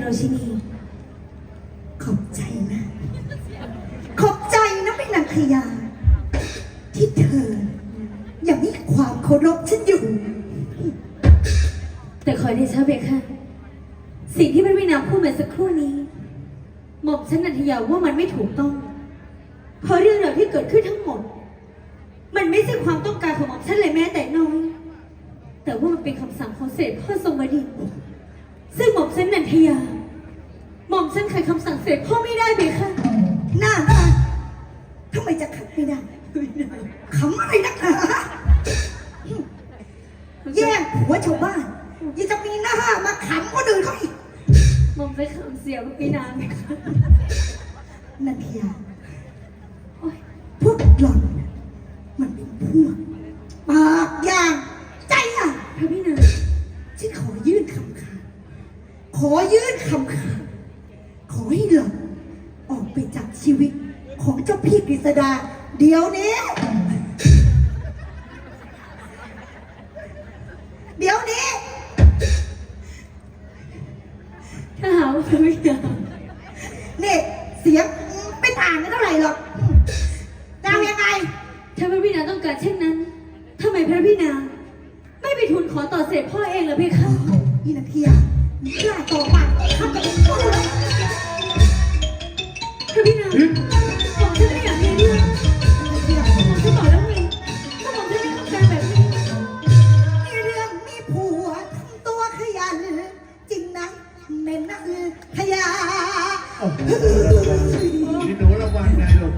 โรชินี ขอบใจนะ ขอบใจนะเป็นนางขยา ที่เธอ ยังมีความเคารพฉันอยู่ แต่ขอเดชะเบค่ะ สิ่งที่พระวินาพูดเมื่อสักครู่นี้ หม่อมฉันนันทยาว่ามันไม่ถูกต้อง เพราะเรื่องราวที่เกิดขึ้นทั้งหมด มันไม่ใช่ความต้องการของหม่อมฉันเลยแม้แต่น้อย แต่ว่ามันเป็นคำสั่งของเสด็จพ่อทรงบดินทร์ ซึ่งหม่อมฉันนันทยา หม่อมฉันขัดคำสั่งเสด็จพ่อไม่ได้เบค่ะหน้าด้านทำไมจะขัดไม่ได้ขำอะไรนักหนาแย่งผัวชาวบ้านยังจะมีหน้ามาขำคนอื่นเขาอีกหม่อมฉันขำเสียมาปีนานเบค่ะนันทียา คำขาดขอให้หล่อนออกไปจากชีวิตของเจ้าพี่กฤษดา เดี๋ยวนี้ เดี๋ยวนี้ ถ้าหากว่าพระวินานี่เสียงไม่ต่างกันเท่าไหร่หรอกจะเอายังไง ถ้าพระพี่นางต้องการเช่นนั้นทำไมพระพี่นางไม่ไปทูลขอต่อเสด็จพ่อเองเหรอเพคะ อีนักเทีย กล้าต่อปากข้าจะเป็นผู้เลยพระพี่นาบอกฉันไม่อยากมีเรื่องบอกฉันบอกแล้วไงก็บอกฉันไม่ต้องการแบบนี้มีเรื่องมีผัวทำตัวขยัน จริงนะเม่นนักขยาโอ้โหนี่หนูระวังไงลูก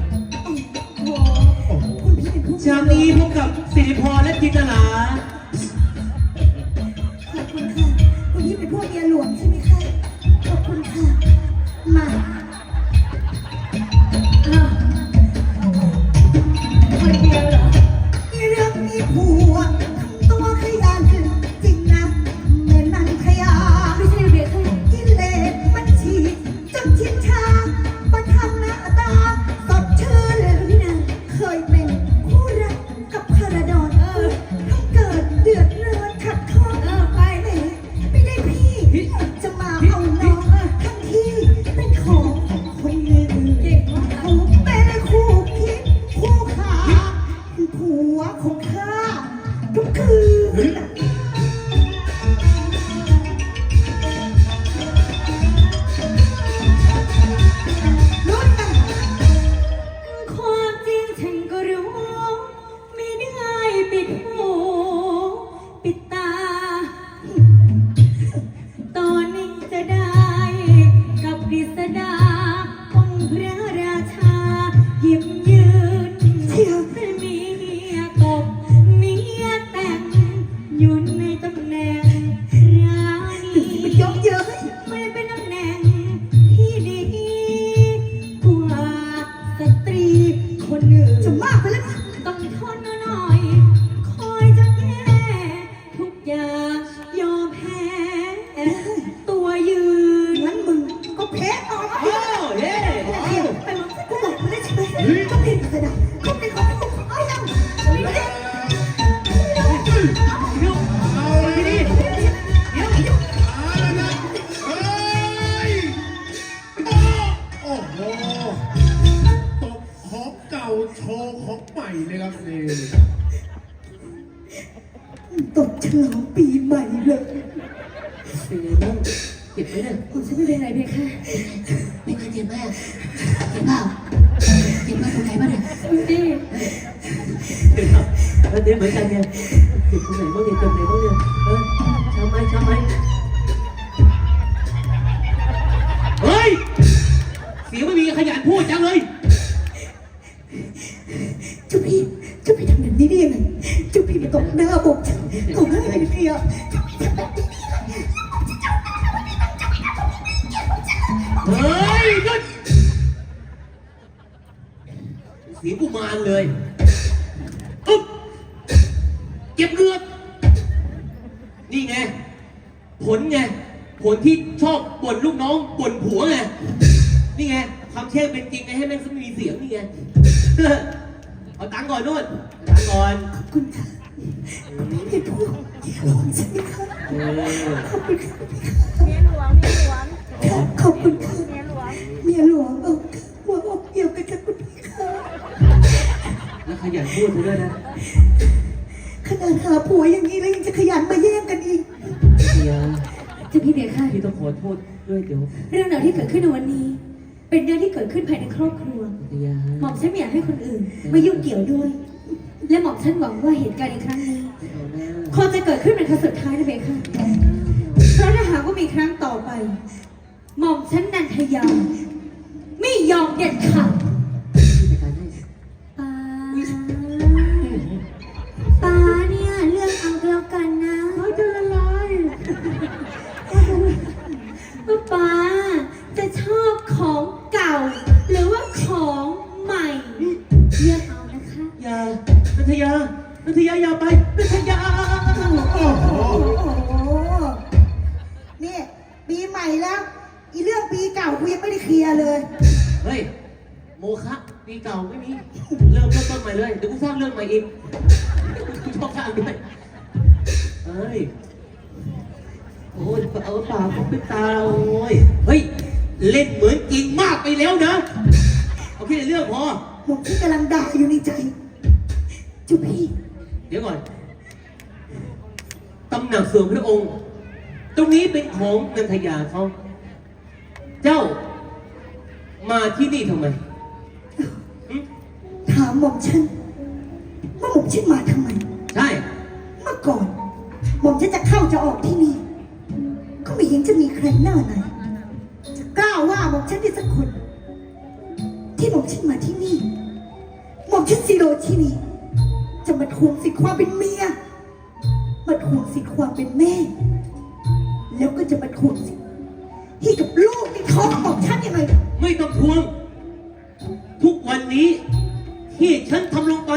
โอ้โหคุณพี่เป็นผู้จากนี้พบกับสิริพรและจินตลา เป็นพวกเมียหลวงใช่ไหม ว์ของใหม่เลยครับนี่ตบฉลองปีใหม่เลยเป็นไงบ้างเจ็บไหมเนี่ยผมฉันไม่เป็นไรเพคะไม่เคยเจ็บไหมอะเจ็บเปล่าเจ็บมากตรงไหนบ้างเนี่ยนี่เจ็บครับแล้วเจ็บเหมือนกันเนี่ยเจ็บตรงไหนบ้างเนี่ยเจ็บไหนบ้างเนี่ยเออช้ำไหมช้ำไหม เฮ้ยหยุดเสียงกุมารเลยอึ๊บเก็บเลือดนี่ไง ผลไง ผลที่ชอบบ่นลูกน้องบ่นผัวไง นี่ไงคำเช่เป็นจริงไงให้แม่งสักมีเสียงนี่ไง เอาตังค์ก่อนนู่นเอาตังค์ก่อน ขอบคุณค่ะพี่เป็นพวกเมียหลวงใช่ไหมคะเออขอบคุณค่ะเมียหลวงเมียหลวง ค่ะด้วยนะขนาดหาผัวอย่างนี้แล้วยังจะขยันมาแย่งกันอีกเฮียจะพี่เดียค่ะ พี่ต้องขอโทษด้วยเดี๋ยวเรื่องราวที่เกิดขึ้นในวันนี้ เป็นเรื่องที่เกิดขึ้นภายในครอบครัวเฮียหม่อมฉันไม่อยากให้คนอื่นมายุ่งเกี่ยวด้วย และหม่อมฉันหวังว่าเหตุการณ์ในครั้งนี้คงจะเกิดขึ้นเป็นครั้งสุดท้ายนะเบค่ะเพราะถ้าหากว่ามีครั้งต่อไป หม่อมฉันนันทยา ว่าป้าจะชอบของเก่า หรือว่าของใหม่เลือกเอานะคะอย่านัทยานัทยาอย่าไปนัทยาโอ้โหโอ้โหนี่ปีใหม่แล้ว อีเรื่องปีเก่ากูยังไม่ได้เคลียร์เลย เฮ้ย โมคะปีเก่าไม่มี เริ่มเริ่มต้นใหม่เลย เดี๋ยวกูสร้างเรื่องใหม่อีกกูชอบสร้างด้วยเฮ้ย โอ้ยเอาปากของเป็นตาเราโอ้ยเฮ้ย เล่นเหมือนจริงมากไปแล้วนะ เอาแค่ในเรื่องพอ ผมที่กำลังด่าอยู่ในใจจุ๊พี่เดี๋ยวก่อน ตำหนักส่วนพระองค์ ตรงนี้เป็นของนันทยาเขา เจ้า มาที่นี่ทำไมหึถามหม่อมฉันว่าหม่อมฉันมาทำไม ใช่ เมื่อก่อน หม่อมฉันจะเข้าจะออกที่นี่ ก็ไม่เห็นจะมีใครหน้าไหนจะกล้าว่าหม่อมฉันได้สักคน ที่หม่อมฉันมาที่นี่หม่อมฉันซิโรที่นี่จะมาทวงสิทธิ์ความเป็นเมียมาทวงสิทธิ์ความเป็นแม่ แล้วก็จะมาทวงสิทธิ์ที่กับลูกในท้องของหม่อมฉันยังไงไม่ต้องทวง ทุกวันนี้ที่ฉันทำลงไป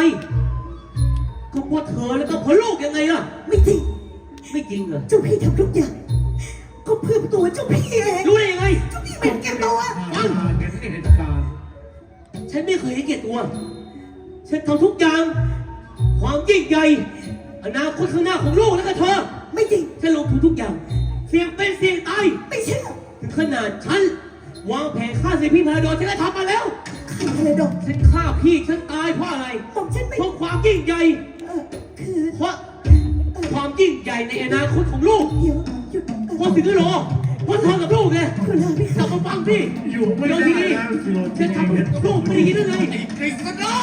ก็เพราะเธอแล้วก็เพราะลูกยังไงล่ะ ไม่จริงไม่จริงเหรอ เจ้าพี่ทำทุกอย่างก็ เพื่อตัวเจ้าพี่เองรู้ได้ยังไง เจ้าพี่เป็นแก่ตัวอ่าเห็นเหตุการณ์ฉันไม่เคยให้เกียรติตัว ฉันทำทุกอย่าง ความยิ่งใหญ่ อนาคตข้างหน้าของลูกแล้วก็เธอ ไม่จริง ฉันลงทุนทุกอย่าง เสี่ยงเป็นเสี่ยงตาย ไม่เชื่อถึงขนาดฉัน วางแผนฆ่าเสพีพาราดอนฉันก็ทำมาแล้ว ใครเลยดอกฉันฆ่าพี่ฉันตายเพราะอะไร ผมฉันไม่เพราะความยิ่งใหญ่ เออคือเพราะความยิ่งใหญ่ในอนาคตของลูก เดี๋ยว หยุดพรอสิ่งที่รอพราะเธอกับลูกไงไปกลับมาฟังพี่อยู่ไม่เดี๋ยวได้ทีนี้แล้วจะทำกับลูกไม่ดีได้ไงไอ้กฤษณะ